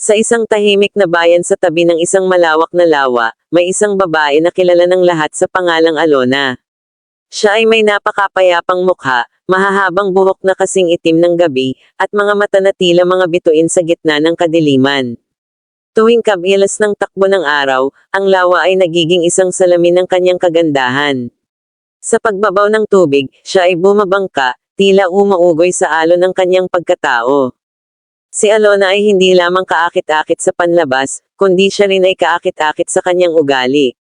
Sa isang tahimik na bayan sa tabi ng isang malawak na lawa, may isang babae na kilala ng lahat sa pangalang Alona. Siya ay may napakapayapang mukha, mahahabang buhok na kasing itim ng gabi, at mga mata na tila mga bituin sa gitna ng kadiliman. Tuwing kabilas ng takbo ng araw, ang lawa ay nagiging isang salamin ng kanyang kagandahan. Sa pagbabaw ng tubig, siya ay bumabangka, tila umaugoy sa alon ng kanyang pagkatao. Si Alona ay hindi lamang kaakit-akit sa panlabas, kundi siya rin ay kaakit-akit sa kanyang ugali.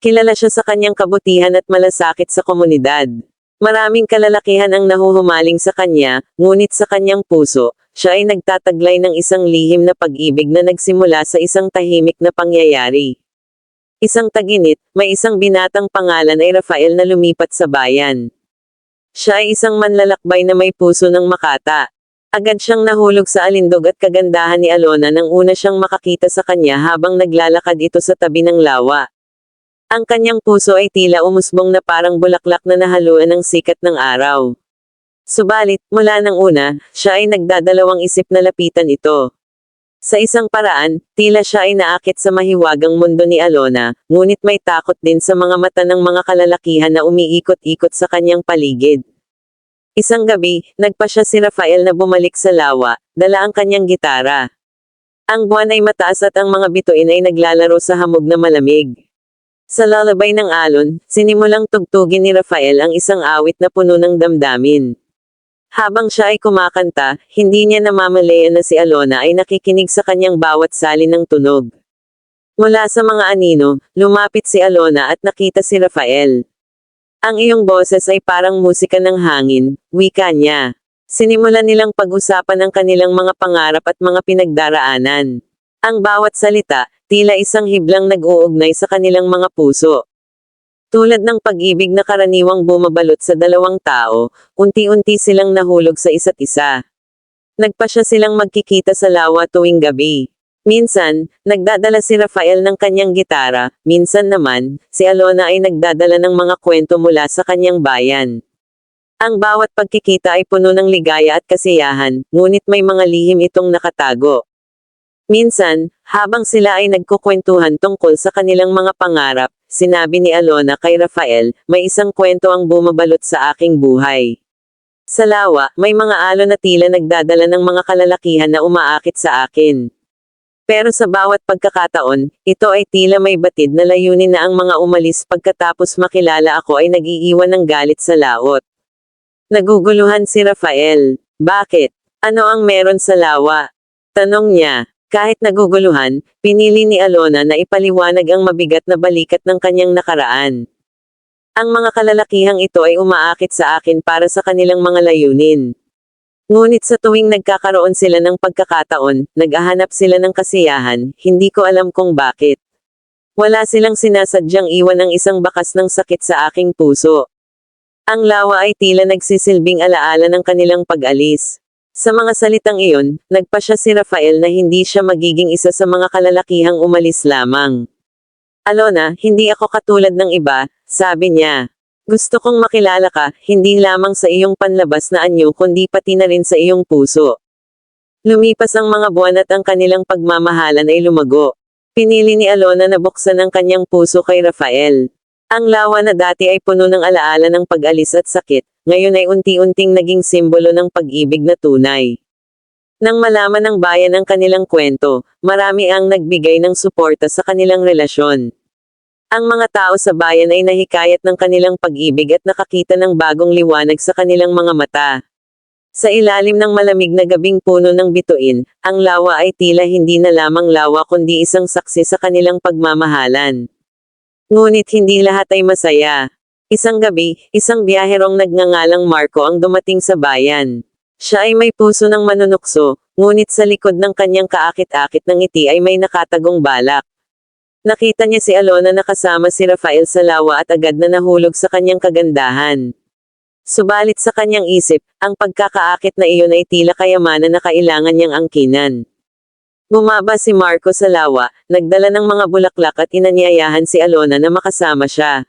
Kilala siya sa kanyang kabutihan at malasakit sa komunidad. Maraming kalalakihan ang nahuhumaling sa kanya, ngunit sa kanyang puso, siya ay nagtataglay ng isang lihim na pag-ibig na nagsimula sa isang tahimik na pangyayari. Isang taginit, may isang binatang pangalan ay Rafael na lumipat sa bayan. Siya ay isang manlalakbay na may puso ng makata. Agad siyang nahulog sa alindog at kagandahan ni Alona nang una siyang makakita sa kanya habang naglalakad ito sa tabi ng lawa. Ang kanyang puso ay tila umusbong na parang bulaklak na nahaluan ng sikat ng araw. Subalit, mula ng una, siya ay nagdadalawang isip na lapitan ito. Sa isang paraan, tila siya ay naakit sa mahiwagang mundo ni Alona, ngunit may takot din sa mga mata ng mga kalalakihan na umiikot-ikot sa kanyang paligid. Isang gabi, nagpa siya si Rafael na bumalik sa lawa, dala ang kanyang gitara. Ang buwan ay mataas at ang mga bituin ay naglalaro sa hamog na malamig. Sa lalabay ng alon, sinimulang tugtugin ni Rafael ang isang awit na puno ng damdamin. Habang siya ay kumakanta, hindi niya namamalayan na si Alona ay nakikinig sa kanyang bawat sali ng tunog. Mula sa mga anino, lumapit si Alona at nakita si Rafael. Ang iyong boses ay parang musika ng hangin, wika niya. Sinimulan nilang pag-usapan ang kanilang mga pangarap at mga pinagdaraanan. Ang bawat salita, tila isang hiblang nag-uugnay sa kanilang mga puso. Tulad ng pag-ibig na karaniwang bumabalot sa dalawang tao, unti-unti silang nahulog sa isa't isa. Nagpa siya silang magkikita sa lawa tuwing gabi. Minsan, nagdadala si Rafael ng kanyang gitara, minsan naman, si Alona ay nagdadala ng mga kwento mula sa kanyang bayan. Ang bawat pagkikita ay puno ng ligaya at kasiyahan, ngunit may mga lihim itong nakatago. Minsan, habang sila ay nagkukwentuhan tungkol sa kanilang mga pangarap, sinabi ni Alona kay Rafael, may isang kwento ang bumabalot sa aking buhay. Sa lawa, may mga alon na tila nagdadala ng mga kalalakihan na umaakit sa akin. Pero sa bawat pagkakataon, ito ay tila may batid na layunin na ang mga umalis pagkatapos makilala ako ay nagiiwan ng galit sa laot. Naguguluhan si Rafael. Bakit? Ano ang meron sa lawa? Tanong niya. Kahit naguguluhan, pinili ni Alona na ipaliwanag ang mabigat na balikat ng kanyang nakaraan. Ang mga kalalakihang ito ay umaakit sa akin para sa kanilang mga layunin. Ngunit sa tuwing nagkakaroon sila ng pagkakataon, naghahanap sila ng kasiyahan, hindi ko alam kung bakit. Wala silang sinasadyang iwan ng isang bakas ng sakit sa aking puso. Ang lawa ay tila nagsisilbing alaala ng kanilang pag-alis. Sa mga salitang iyon, nagpa siya si Rafael na hindi siya magiging isa sa mga kalalakihang umalis lamang. Alona, hindi ako katulad ng iba, sabi niya. Gusto kong makilala ka, hindi lamang sa iyong panlabas na anyo kundi pati na rin sa iyong puso. Lumipas ang mga buwan at ang kanilang pagmamahalan ay lumago. Pinili ni Alona na buksan ang kanyang puso kay Rafael. Ang lawa na dati ay puno ng alaala ng pag-alis at sakit, ngayon ay unti-unting naging simbolo ng pag-ibig na tunay. Nang malaman ng bayan ang kanilang kwento, marami ang nagbigay ng suporta sa kanilang relasyon. Ang mga tao sa bayan ay nahikayat ng kanilang pag-ibig at nakakita ng bagong liwanag sa kanilang mga mata. Sa ilalim ng malamig na gabing puno ng bituin, ang lawa ay tila hindi na lamang lawa kundi isang saksi sa kanilang pagmamahalan. Ngunit hindi lahat ay masaya. Isang gabi, isang biyaherong nagngangalang Marco ang dumating sa bayan. Siya ay may puso ng manunukso, ngunit sa likod ng kanyang kaakit-akit ng ngiti ay may nakatagong balak. Nakita niya si Alona na kasama si Rafael sa lawa at agad na nahulog sa kanyang kagandahan. Subalit sa kanyang isip, ang pagkakaakit na iyon ay tila kayamanan na kailangan niyang angkinan. Bumaba si Marco sa lawa, nagdala ng mga bulaklak at inanyayahan si Alona na makasama siya.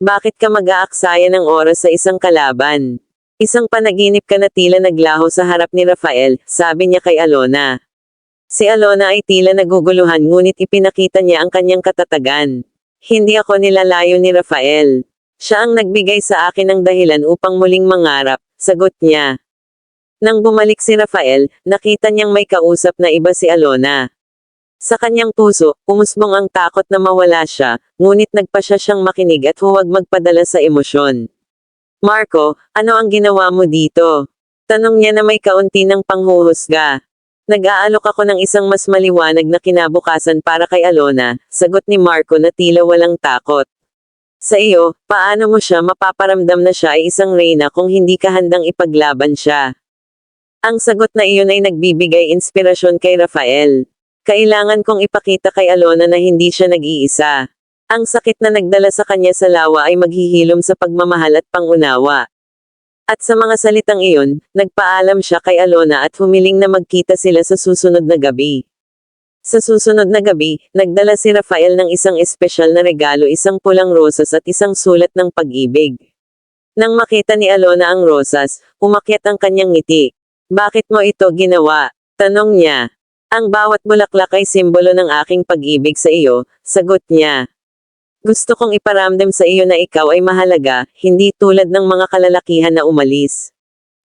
Bakit ka mag-aaksaya ng oras sa isang kalaban? Isang panaginip ka na tila naglaho sa harap ni Rafael, sabi niya kay Alona. Si Alona ay tila naguguluhan ngunit ipinakita niya ang kanyang katatagan. Hindi ako nilalayo ni Rafael. Siya ang nagbigay sa akin ng dahilan upang muling mangarap, sagot niya. Nang bumalik si Rafael, nakita niyang may kausap na iba si Alona. Sa kanyang puso, umusbong ang takot na mawala siya, ngunit nagpa siya siyang makinig at huwag magpadala sa emosyon. Marco, ano ang ginawa mo dito? Tanong niya na may kaunti ng panghuhusga. Nag-aalok ako ng isang mas maliwanag na kinabukasan para kay Alona, sagot ni Marco na tila walang takot. Sa iyo, paano mo siya mapaparamdam na siya ay isang reyna kung hindi ka handang ipaglaban siya? Ang sagot na iyon ay nagbibigay inspirasyon kay Rafael. Kailangan kong ipakita kay Alona na hindi siya nag-iisa. Ang sakit na nagdala sa kanya sa lawa ay maghihilom sa pagmamahal at pangunawa. At sa mga salitang iyon, nagpaalam siya kay Alona at humiling na magkita sila sa susunod na gabi. Sa susunod na gabi, nagdala si Rafael ng isang espesyal na regalo isang pulang rosas at isang sulat ng pag-ibig. Nang makita ni Alona ang rosas, umakyat ang kanyang ngiti. Bakit mo ito ginawa? Tanong niya. Ang bawat bulaklak ay simbolo ng aking pag-ibig sa iyo, sagot niya. Gusto kong iparamdam sa iyo na ikaw ay mahalaga, hindi tulad ng mga kalalakihan na umalis.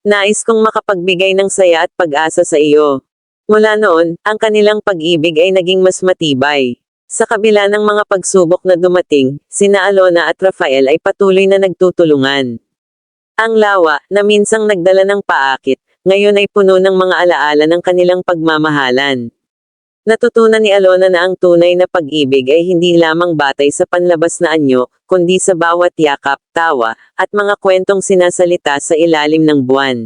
Nais kong makapagbigay ng saya at pag-asa sa iyo. Mula noon, ang kanilang pag-ibig ay naging mas matibay. Sa kabila ng mga pagsubok na dumating, sina Alona at Rafael ay patuloy na nagtutulungan. Ang lawa, na minsang nagdala ng paakit, ngayon ay puno ng mga alaala ng kanilang pagmamahalan. Natutunan ni Alona na ang tunay na pag-ibig ay hindi lamang batay sa panlabas na anyo, kundi sa bawat yakap, tawa, at mga kwentong sinasalita sa ilalim ng buwan.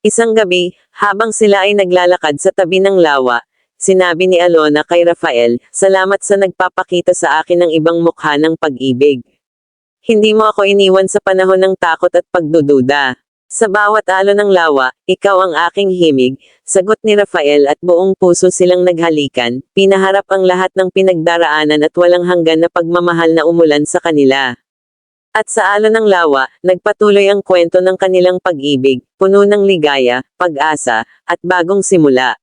Isang gabi, habang sila ay naglalakad sa tabi ng lawa, sinabi ni Alona kay Rafael, salamat sa nagpapakita sa akin ng ibang mukha ng pag-ibig. Hindi mo ako iniwan sa panahon ng takot at pagdududa. Sa bawat alo ng lawa, ikaw ang aking himig, sagot ni Rafael at buong puso silang naghalikan, pinaharap ang lahat ng pinagdaraanan at walang hanggan na pagmamahal na umulan sa kanila. At sa alo ng lawa, nagpatuloy ang kwento ng kanilang pag-ibig, puno ng ligaya, pag-asa, at bagong simula.